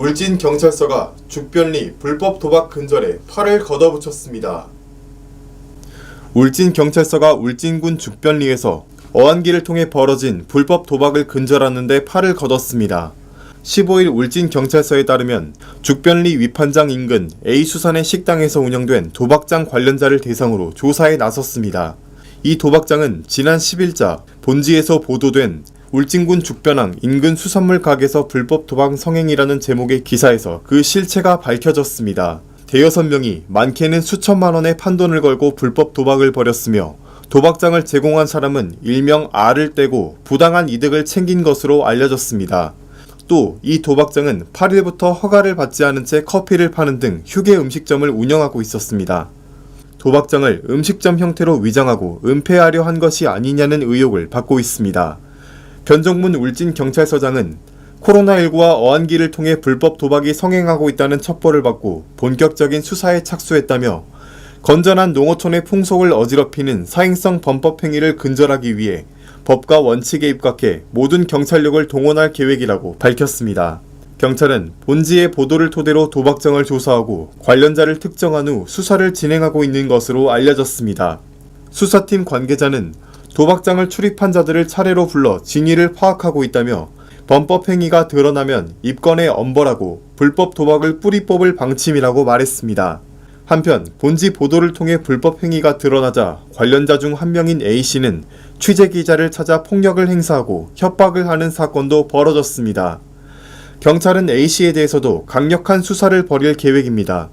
울진 경찰서가 죽변리 불법 도박 근절에 팔을 걷어붙였습니다. 울진 경찰서가 울진군 죽변리에서 어안기를 통해 벌어진 불법 도박을 근절하는데 팔을 걷었습니다. 15일 울진 경찰서에 따르면 죽변리 위판장 인근 A수산의 식당에서 운영된 도박장 관련자를 대상으로 조사에 나섰습니다. 이 도박장은 지난 10일자 본지에서 보도된 울진군 죽변항 인근 수산물 가게에서 불법 도박 성행이라는 제목의 기사에서 그 실체가 밝혀졌습니다. 대여섯 명이 많게는 수천만 원의 판돈을 걸고 불법 도박을 벌였으며 도박장을 제공한 사람은 일명 R을 떼고 부당한 이득을 챙긴 것으로 알려졌습니다. 또 이 도박장은 8일부터 허가를 받지 않은 채 커피를 파는 등 휴게 음식점을 운영하고 있었습니다. 도박장을 음식점 형태로 위장하고 은폐하려 한 것이 아니냐는 의혹을 받고 있습니다. 변정문 울진 경찰서장은 코로나19와 어안기를 통해 불법 도박이 성행하고 있다는 첩보를 받고 본격적인 수사에 착수했다며 건전한 농어촌의 풍속을 어지럽히는 사행성 범법 행위를 근절하기 위해 법과 원칙에 입각해 모든 경찰력을 동원할 계획이라고 밝혔습니다. 경찰은 본지의 보도를 토대로 도박장을 조사하고 관련자를 특정한 후 수사를 진행하고 있는 것으로 알려졌습니다. 수사팀 관계자는 도박장을 출입한 자들을 차례로 불러 진위를 파악하고 있다며 범법 행위가 드러나면 입건에 엄벌하고 불법 도박을 뿌리 뽑을 방침이라고 말했습니다. 한편 본지 보도를 통해 불법 행위가 드러나자 관련자 중 한 명인 A씨는 취재 기자를 찾아 폭력을 행사하고 협박을 하는 사건도 벌어졌습니다. 경찰은 A씨에 대해서도 강력한 수사를 벌일 계획입니다.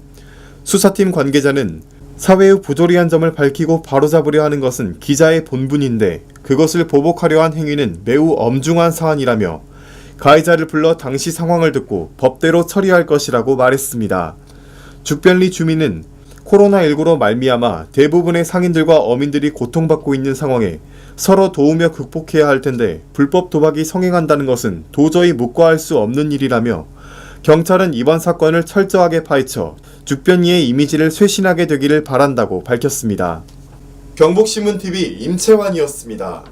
수사팀 관계자는 사회의 부조리한 점을 밝히고 바로잡으려 하는 것은 기자의 본분인데 그것을 보복하려 한 행위는 매우 엄중한 사안이라며 가해자를 불러 당시 상황을 듣고 법대로 처리할 것이라고 말했습니다. 죽변리 주민은 코로나19로 말미암아 대부분의 상인들과 어민들이 고통받고 있는 상황에 서로 도우며 극복해야 할 텐데 불법 도박이 성행한다는 것은 도저히 묵과할 수 없는 일이라며 경찰은 이번 사건을 철저하게 파헤쳐 죽변리의 이미지를 쇄신하게 되기를 바란다고 밝혔습니다. 경북신문TV 임채환이었습니다.